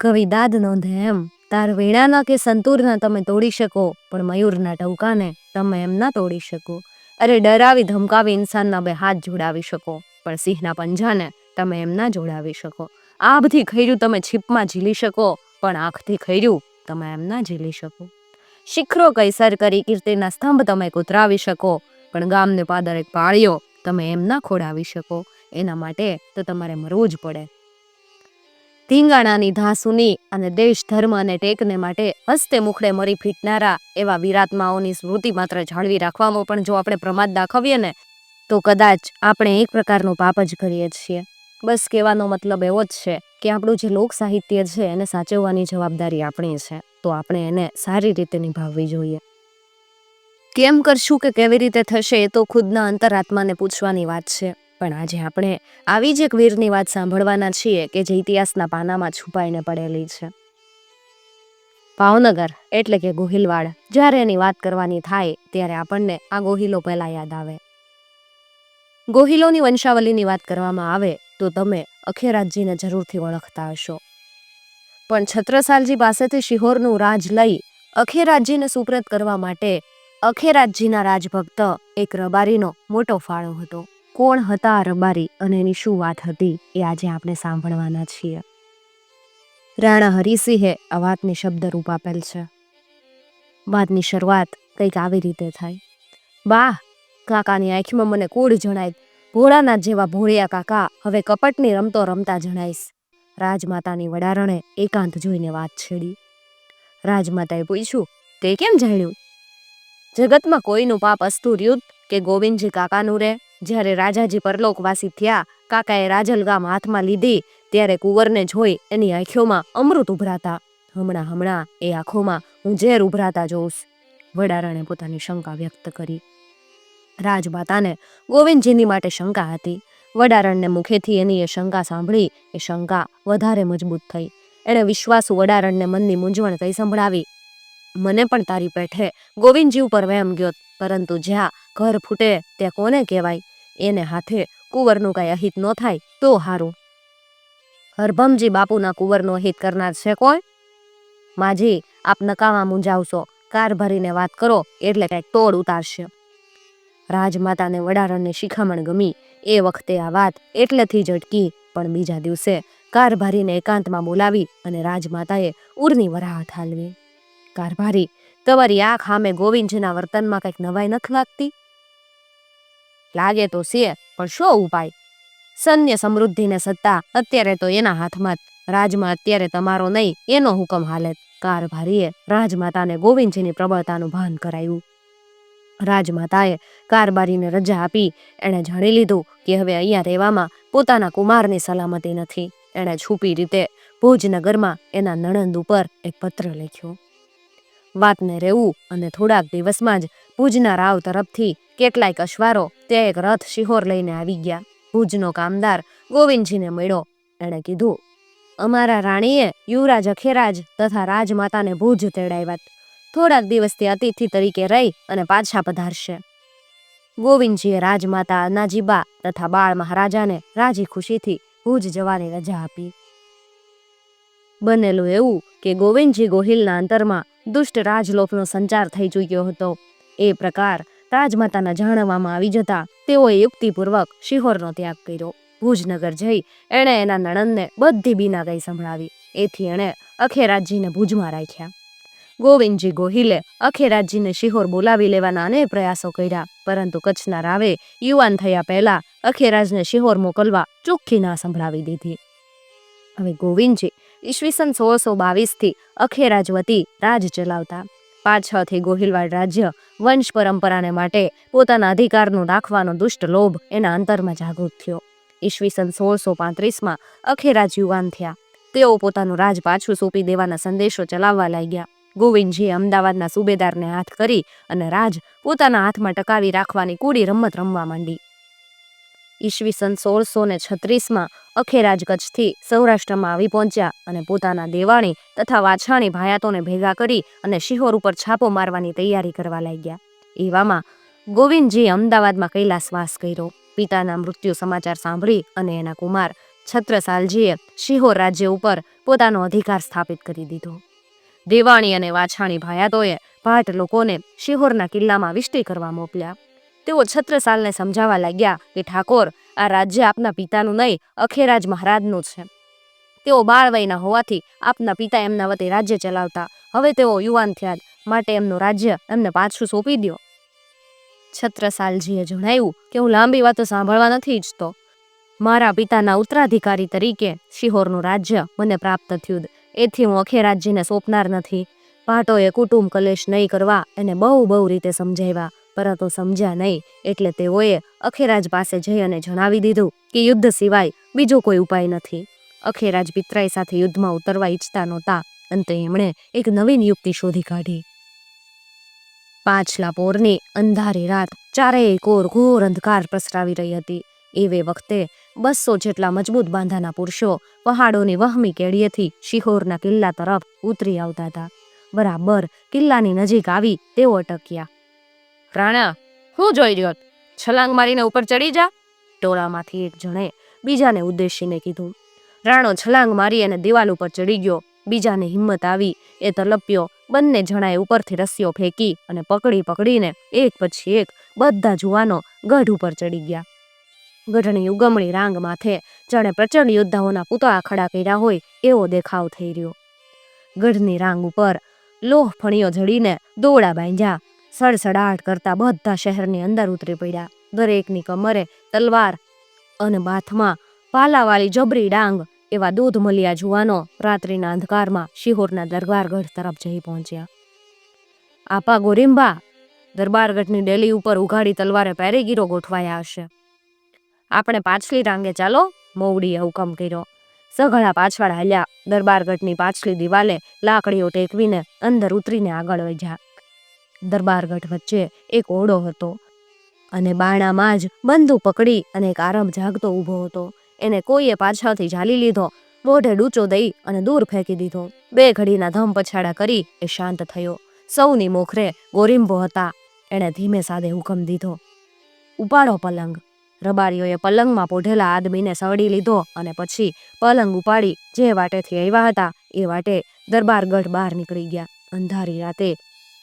કવિદાદ નોંધે એમ તાર વીણાના કે સંતૂરના તમે તોડી શકો, પણ મયુરના ટવકાને તમે એમ ના તોડી શકો. અરે ડરાવી ધમકાવી ઇન્સાનના બે હાથ જોડાવી શકો, પણ સિંહના પંજાને તમે એમ ના જોડાવી શકો. આભથી ખૈર્યું તમે છીપમાં ઝીલી શકો, પણ આંખથી ખૈર્યું તમે એમ ના ઝીલી શકો. શિખરો કૈસર કરી કીર્તિના સ્તંભ તમે કુતરાવી શકો, પણ ગામને પાદર એક પાળ્યો તમે એમ ના ખોડાવી શકો. એના માટે તો તમારે મરવું જ પડે. ધીંગાણાની ધાસુની અને દેશ ધર્મ અને ટેકને માટે હસ્તે મુખડે મરી ફીટનારા એવા વિરાત્માઓની સ્મૃતિ માત્ર જાળવી રાખવામાં પણ જો આપણે પ્રમાદ દાખવીએ ને, તો કદાચ આપણે એક પ્રકારનું પાપ જ કરીએ છીએ. બસ કહેવાનો મતલબ એવો જ છે કે આપણું જે લોક સાહિત્ય છે એને સાચવવાની જવાબદારી આપણી છે, તો આપણે એને સારી રીતે નિભાવવી જોઈએ. કેમ કરશું કે કેવી રીતે થશે એ તો ખુદના અંતરાત્માને પૂછવાની વાત છે. પણ આજે આપણે આવી જ એક વીરની વાત સાંભળવાના છીએ કે જે ઇતિહાસના પાનામાં છુપાઈને પડેલી છે. ભાવનગર એટલે કે ગોહિલવાડ, જ્યારે એની વાત કરવાની થાય ત્યારે આપણને આ ગોહિલો પહેલાં યાદ આવે. ગોહિલોની વંશાવલીની વાત કરવામાં આવે તો તમે અખેરાજજીને જરૂરથી ઓળખતા હશો. પણ છત્રસાલજી પાસેથી શિહોરનું રાજ લઈ અખેરાજજીને સુપ્રત કરવા માટે અખેરાજજીના રાજભક્ત એક રબારીનો મોટો ફાળો હતો. કોણ હતા રબારી અને એની શું વાત હતી એ આજે આપણે સાંભળવાના છીએ. રાણા હરિસિંહે આ વાતની શબ્દરૂપ આપેલ છે. વાતની શરૂઆત કંઈક આવી રીતે થાય. બા, કાકાની આંખમાં મને કુળ જણાય. ભોળાના જેવા ભોળિયા કાકા હવે કપટની રમતો રમતા જણાઈશ. રાજમાતાની વડારણે એકાંત જોઈને વાત છેડી. રાજમાતાએ પૂછ્યું, તે કેમ જાણ્યું? જગતમાં કોઈનું પાપ અસ્તુર્યુત કે ગોવિંદજી કાકાનું રે? જ્યારે રાજાજી પરલોકવાસી થયા, કાકાએ રાજલ ગામ હાથમાં લીધી, ત્યારે કુંવરને જોઈ એની આંખોમાં અમૃત ઉભરાતા. હમણાં હમણાં એ આંખોમાં હું ઝેર ઉભરાતા જોઉશ વડારાણે પોતાની શંકા વ્યક્ત કરી. રાજમાતાને ગોવિંદજીની માટે શંકા હતી. વડારણને મુખેથી એની એ શંકા સાંભળી એ શંકા વધારે મજબૂત થઈ. એણે વિશ્વાસુ વડારણને મનની મૂંઝવણ કઈ સંભળાવી? મને પણ તારી પેઠે ગોવિંદજી ઉપર વહેમ ગયો. પરંતુ જ્યાં ઘર ફૂટે ત્યાં કોને કહેવાય? એને હાથે કુંવરનું કાંઈ અહિત ન થાય તો હારું. હરભમજી બાપુના કુંવરનો અહિત કરનાર છે કોઈ માજી, આપ નકામા મૂંઝાવશો. કાર ભરીને વાત કરો, એટલે કંઈક તોડ ઉતારશે. રાજમાતાને વડારણને શિખામણ ગમી. એ વખતે આ વાત એટલેથી જ અટકી, પણ બીજા દિવસે કાર ભરીને એકાંતમાં બોલાવી અને રાજમાતાએ ઉરની વરાહત હાલવી. કારભારી તમારી આંખ સામે ગોવિંદજીના વર્તનમાં કંઈક નવાઈ નથી લાગતી? લાગે તો છે, પણ શો ઉપાય? સન્ય સમૃદ્ધિને સત્તા અત્યારે તો એના હાથમાં રાજમાં અત્યારે તમારો નહીં, એનો હુકમ હાલે કારભારીએ રાજમાતાને ગોવિંદજીની પ્રબળતાનું ભાન કરાયું. રાજમાતાએ કારબારીને રજા આપી. એણે જાણી લીધું કે હવે અહીંયા રહેવામાં પોતાના કુમારની સલામતી નથી. એણે છુપી રીતે ભોજનગરમાં એના નણંદ ઉપર એક પત્ર લખ્યો. વાતને રહેવું અને થોડાક દિવસમાં જ ભુજના રાવ તરફથી કેટલાય અશ્વારો તે એક રથ શિહોર લઈને આવી ગયા. ભુજનો કામદાર ગોવિંદજીને મળ્યો. એણે કીધું, અમારા રાણીએ યુવરાજ અખેરાજ તથા રાજમાતાને ભુજ તેડાવ્યા. થોડાક દિવસથી અતિથિ તરીકે રહી અને પાછા પધારશે. ગોવિંદજીએ રાજમાતા અનાજીબા તથા બાળ મહારાજાને રાજી ખુશીથી ભુજ જવાની રજા આપી. બનેલું એવું કે ગોવિંદજી ગોહિલના અંતરમાં દુષ્ટ રાજલોકનો સંચાર થઈ ચૂક્યો હતો. એ પ્રકાર રાજમાતાના જાણવામાં આવી જતા તેઓએ યુક્તિપૂર્વક શિહોરનો ત્યાગ કર્યો. ભુજનગર જઈ એણે એના નણંદને બધી બીના ગઈ સંભળાવી. એથી એણે અખેરાજજીને ભુજમાં રાખ્યા. ગોવિંદજી ગોહિલે અખેરાજજીને શિહોર બોલાવી લેવાના અનેક પ્રયાસો કર્યા, પરંતુ કચ્છના રાવે યુવાન થયા પહેલા અખેરાજને શિહોર મોકલવા ચોખ્ખી ના સંભળાવી દીધી. હવે ગોવિંદજી ઈસવીસન સોળસો બાવીસથી અખેરાજ વતી રાજ ચલાવતા. પાછળથી ગોહિલવાડ રાજ્ય વંશ પરંપરાને માટે પોતાના અધિકારનું રાખવાનો દુષ્ટ લોભ એના અંતરમાં જાગૃત થયો. ઈસવીસન સોળસો પાંત્રીસમાં અખેરાજ યુવાન થયા. તેઓ પોતાનું રાજ પાછું સોંપી દેવાના સંદેશો ચલાવવા લાગ્યા. ગોવિંદજીએ અમદાવાદના સુબેદારને હાથ કરી અને રાજ પોતાના હાથમાં ટકાવી રાખવાની કુડી રમત રમવા માંડી. ઈસવીસન સોળસો ને છત્રીસમાં અખેરાજ કચ્છથી સૌરાષ્ટ્રમાં આવી પહોંચ્યા અને પોતાના દેવાણી તથા વાછાણી ભાયાતોને ભેગા કરી અને શિહોર ઉપર છાપો મારવાની તૈયારી કરવા લાગ્યા. એવામાં ગોવિંદજીએ અમદાવાદમાં કૈલાસવાસ કર્યો. પિતાના મૃત્યુ સમાચાર સાંભળી અને એના કુમાર છત્રસાલજીએ શિહોર રાજ્ય ઉપર પોતાનો અધિકાર સ્થાપિત કરી દીધો. દેવાણી અને વાછાણી ભાયાતોએ ભાટ લોકોને શિહોરના કિલ્લામાં વિષ્ટિ કરવા મોકલ્યા. તેઓ છત્રસાલને સમજાવવા લાગ્યા કે ઠાકોર, આ રાજ્ય આપના પિતાનું નહીં, અખેરાજ મહારાજનું છે. તેઓ બાળ વયના હોવાથી આપના પિતા એમના વતી રાજ્ય ચલાવતા. હવે તેઓ યુવાન થયા માટે એમનું રાજ્ય એમને પાછું સોંપી દો છત્રસાલજીએ જણાવ્યું કે હું લાંબી વાતો સાંભળવા નથી ઈચ્છતો. મારા પિતાના ઉત્તરાધિકારી તરીકે શિહોરનું રાજ્ય મને પ્રાપ્ત થયું. એથી હું અખેરાજજીને સોંપનાર નથી. પાટોએ કુટુંબ કલેશ નહીં કરવા એને બહુ બહુ રીતે સમજાવ્યા. પરંતુ સમજ્યા નહીં, એટલે તેઓએ અખેરાજ પાસે જઈ અને જણાવી દીધું કે યુદ્ધ સિવાય બીજો કોઈ ઉપાય નથી. અખેરાજ પિતરાઈ સાથે યુદ્ધમાં ઉતરવા ઈચ્છતા નહોતા, અંતે એમણે એક નવીન યુક્તિ શોધી કાઢી. પાછલા પોરની અંધારી રાત ચારેય કોર ઘોર અંધકાર પ્રસરાવી રહી હતી. એવે વખતે બસો જેટલા મજબૂત બાંધાના પુરુષો પહાડોની વહમી કેડીએથી શિહોરના કિલ્લા તરફ ઉતરી આવતા હતા. બરાબર કિલ્લાની નજીક આવી તેઓ અટક્યા. રાણા હું જોઈ રહ્યો છલાંગ મારીને ઉપર ચડી જા. ટોળામાંથી એક જણે બીજાને ઉદ્દેશીને કીધું, રાણો, છલાંગ મારી અને દિવાલ ઉપર ચડી ગયો. બીજાને હિંમત આવી, એ તલપ્યો. બંને જણાએ ઉપરથી રસ્સીઓ ફેંકી અને પકડી પકડીને એક પછી એક બધા જુવાનો ગઢ ઉપર ચડી ગયા. ગઢની ઉગમણી રાંગ માથે જાણે પ્રચંડ યોદ્ધાઓના પૂતળા ખડા કર્યા હોય એવો દેખાવ થઈ રહ્યો. ગઢની રાંગ ઉપર લોહ ફણીઓ જડીને દોડા બાંધ્યા. સડસડાટ કરતા બધા શહેરની અંદર ઉતરી પડ્યા. દરેકની કમરે તલવાર અને બાથમાં પાલાવાળી જબરી ડાંગ એવા દૂધ મળ્યા જુવાનો રાત્રિના અંધકારમાં શિહોરના દરબારગઢ તરફ જઈ પહોંચ્યા. આપા ગોરીંબા, દરબારગઢની ડેલી ઉપર ઉઘાડી તલવારે પેરેગીરો ગોઠવાયા હશે. આપણે પાછલી રાંગે ચાલો. મોવડીએ હુકમ કર્યો. સઘળા પાછળ હાલ્યા દરબારગઢની પાછલી દિવાલે લાકડીઓ ટેકવીને અંદર ઉતરીને આગળ વધ્યા. દરબારગઢ વચ્ચે એક ઓરડો હતો અને બાણામાં જ બંદૂક પકડી અને એક આરબ જાગતો ઊભો હતો. એને કોઈએ પાછળથી ઝાલી લીધો, મોઢે ડૂચો દઈ અને દૂર ફેંકી દીધો. બે ઘડીના ધમ પછાડા કરી એ શાંત થયો. સૌની મોખરે ગોરીંબો હતા. એણે ધીમે સાદે હુકમ દીધો. ઉપાડો પલંગ. રબારીઓએ પલંગમાં પોઢેલા આદમીને સવડી લીધો અને પછી પલંગ ઉપાડી જે વાટેથી આવ્યા હતા એ વાટે દરબારગઢ બહાર નીકળી ગયા. અંધારી રાતે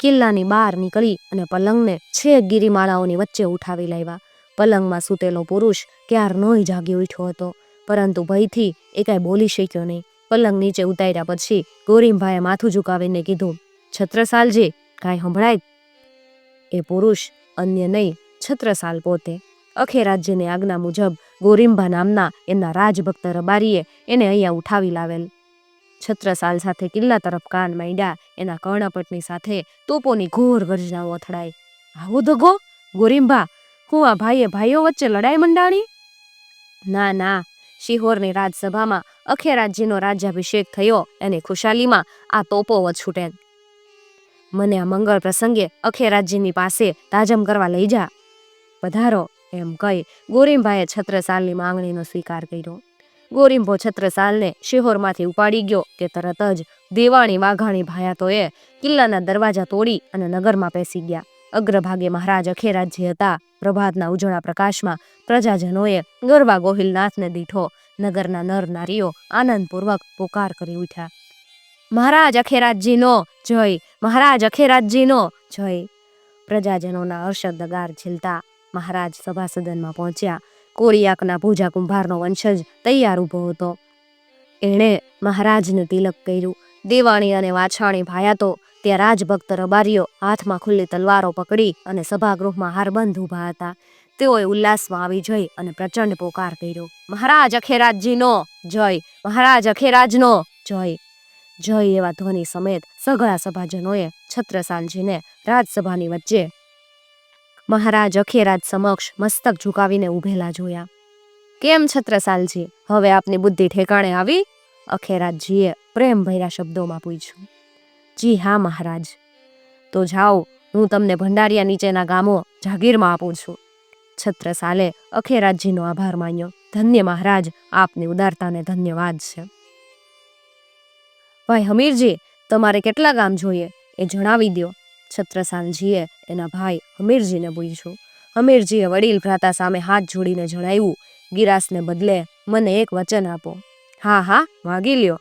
કિલ્લાની બહાર નીકળી અને પલંગને છેક ગિરિમાળાઓની વચ્ચે ઉઠાવી લાવ્યા. પલંગમાં સૂતેલો પુરુષ ક્યારનોય જાગી ઉઠ્યો હતો, પરંતુ ભયથી એ કાંઈ બોલી શક્યો નહીં. પલંગ નીચે ઉતાર્યા પછી ગોરીમભાઈએ માથું ઝુકાવીને કીધું છત્રસાલજી કાંઈ સંભળાય? એ પુરુષ અન્ય નહીં, છત્રસાલ પોતે. અખે રાજ્યની આજ્ઞા મુજબ ગોરીંબા નામના એમના રાજભક્ત રબારીએ એને અહીંયા ઉઠાવી લાવેલ. છત્રસાલ સાથે કિલ્લા તરફ કાન માંડ્યા. એના કર્ણપટની સાથે તોપોની ઘોર ગર્જનાઓ અથડાઈ. આવો ધગો ગોરીંબા હું આ ભાઈએ ભાઈઓ વચ્ચે લડાઈ મંડાણી? ના ના, શિહોરની રાજસભામાં અખેરાજજીનો રાજ્યાભિષેક થયો. એની ખુશાલીમાં આ તોપો વછૂટે. મને આ મંગળ પ્રસંગે અખેરાજજીની પાસે તાજમ કરવા લઈ જા. પધારો, એમ કહી ગોરીમભાઈએ છત્રસાલની માંગણીનો સ્વીકાર કર્યો. ગોરીંભો છત્રસાલને શિહોરમાંથી ઉપાડી ગયો કે તરત જ દેવાણી વાઘાણી ભાયાતોએ કિલ્લાના દરવાજા તોડી અને નગરમાં પેસી ગયા. અગ્રભાગે મહારાજ અખેરાજજી હતા. પ્રભાતના ઉજળા પ્રકાશમાં પ્રજાજનોએ ગરબા ગોહિલનાથને દીઠો નગરના નર નારીઓ આનંદપૂર્વક પોકાર કરી ઉઠ્યા. મહારાજ અખેરાજજીનો જય! મહારાજ અખેરાજજીનો જય! પ્રજાજનોના હર્ષદગાર ઝીલતા મહારાજ સભા સદનમાં પહોંચ્યા. કોળિયાકના પૂજા કુંભારનો વંશજ તૈયાર ઊભો હતો. એણે મહારાજને તિલક કર્યું. દેવાણી અને વાછાણી ભાયાતો ત્યાં રાજભક્ત રબારીઓ હાથમાં ખુલ્લી તલવારો પકડી અને સભાગૃહમાં હારબંધ ઊભા હતા. તેઓએ ઉલ્લાસમાં આવી જઈ અને પ્રચંડ પોકાર કર્યો. મહારાજ અખેરાજજીનો, જય! મહારાજ અખેરાજનો, જય! જય એવા ધ્વનિ સમેત સઘળા સભાજનોએ છત્રસાલજીને રાજસભાની વચ્ચે મહારાજ અખેરાજ સમક્ષ મસ્તક ઝુકાવીને ઊભેલા જોયા. કેમ છત્રસાલજી, હવે આપની બુદ્ધિ ઠેકાણે આવી? અખેરાજજીએ પ્રેમ ભર્યા શબ્દોમાં પૂછ્યું. જી હા, મહારાજ. તો જાઓ, હું તમને ભંડારિયા નીચેના ગામો જાગીરમાં આપું છું. છત્રસાલે અખેરાજજીનો આભાર માન્યો. ધન્ય મહારાજ, આપની ઉદારતાને ધન્યવાદ છે. ભાઈ હમીરજી, તમારે કેટલા ગામ જોઈએ એ જણાવી દો છત્રસાલજીએ એના ભાઈ હમીરજીને પૂછ્યું. હમીરજીએ વડીલ ભ્રાતા સામે હાથ જોડીને જણાવ્યું, ગિરાસને બદલે મને એક વચન આપો. હા હા માગી લ્યો.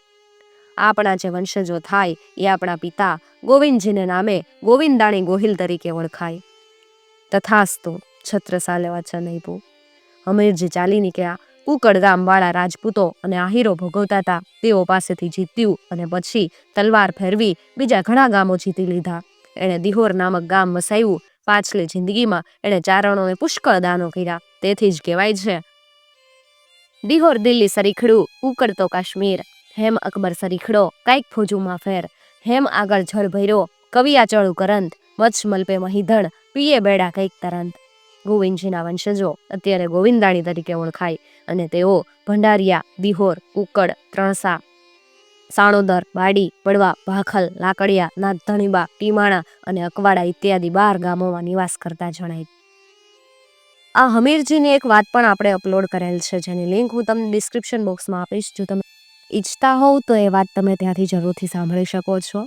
આપણા જે વંશજો થાય એ આપણા પિતા ગોવિંદજીને નામે ગોવિંદાણી ગોહિલ તરીકે ઓળખાય. તથાસ્તુ, છત્રસાલે વચન આપ્યું. હમીરજી ચાલી નીકળ્યા. કુકડ ગામવાળા રાજપૂતો અને આહીરો ભોગવતા હતા. તેઓ પાસેથી જીત્યું અને પછી તલવાર ફેરવી બીજા ઘણા ગામો જીતી લીધા. એણે દિહોર નામક ગામ વસાવ્યું પાછલી જિંદગીમાં એણે ચારણોને પુષ્કળ દાનો કર્યા. તેથી જ કહેવાય છે, દિહોર દિલ્હી સરીખડું ઉકળતો કાશ્મીર. હેમ અકબર સરીખડો, કાંઈક ફોજુમાં ફેર. હેમ આગળ જળ ભૈરો કવિયા ચડું કરંત. મચ્છ મલ્પે મહીધણ, પીએ બેડા કંઈક તરંત. ગોવિંદજીના વંશજો અત્યારે ગોવિંદાણી તરીકે ઓળખાય અને તેઓ ભંડારિયા, દિહોર, ઉકળ, ત્રણસા સાણોદર, વાડી, પડવા, ભાખલ, લાકડિયા નાથધણીબા ટીમાણા અને અકવાડા ઇત્યાદિ બાર ગામોમાં નિવાસ કરતા જણાય. આ હમીરજીની એક વાત પણ આપણે અપલોડ કરેલ છે, જેની લિંક હું તમને ડિસ્ક્રિપ્શન બોક્સમાં આપીશ. જો તમે ઈચ્છતા હોવ તો એ વાત તમે ત્યાંથી જરૂરથી સાંભળી શકો છો.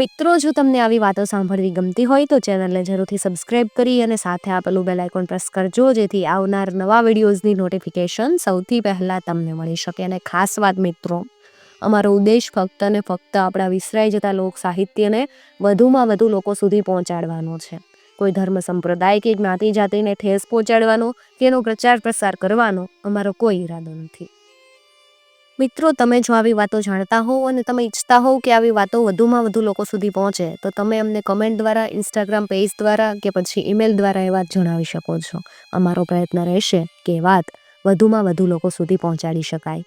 મિત્રો, જો તમને આવી વાતો સાંભળવી ગમતી હોય તો ચેનલને જરૂરથી સબસ્ક્રાઇબ કરી અને સાથે આપેલું બેલ આઇકોન પ્રેસ કરજો, જેથી આવનાર નવા વિડીયોઝની નોટિફિકેશન સૌથી પહેલાં તમને મળી શકે. અને ખાસ વાત, મિત્રો અમારો ઉદ્દેશ ફક્ત ને ફક્ત આપણા વિસરાઈ જતા લોક સાહિત્યને વધુમાં વધુ લોકો સુધી પહોંચાડવાનો છે. કોઈ ધર્મ સંપ્રદાય કે જ્ઞાતિ જાતિને ઠેસ પહોંચાડવાનો કે એનો પ્રચાર પ્રસાર કરવાનો અમારો કોઈ ઈરાદો નથી. મિત્રો, તમે જો આવી વાતો જાણતા હોવ અને તમે ઈચ્છતા હોવ કે આવી વાતો વધુમાં વધુ લોકો સુધી પહોંચે, તો તમે અમને કમેન્ટ દ્વારા ઇન્સ્ટાગ્રામ પેજ દ્વારા કે પછી ઈમેલ દ્વારા એ વાત જણાવી શકો છો. અમારો પ્રયત્ન રહેશે કે વાત વધુમાં વધુ લોકો સુધી પહોંચાડી શકાય.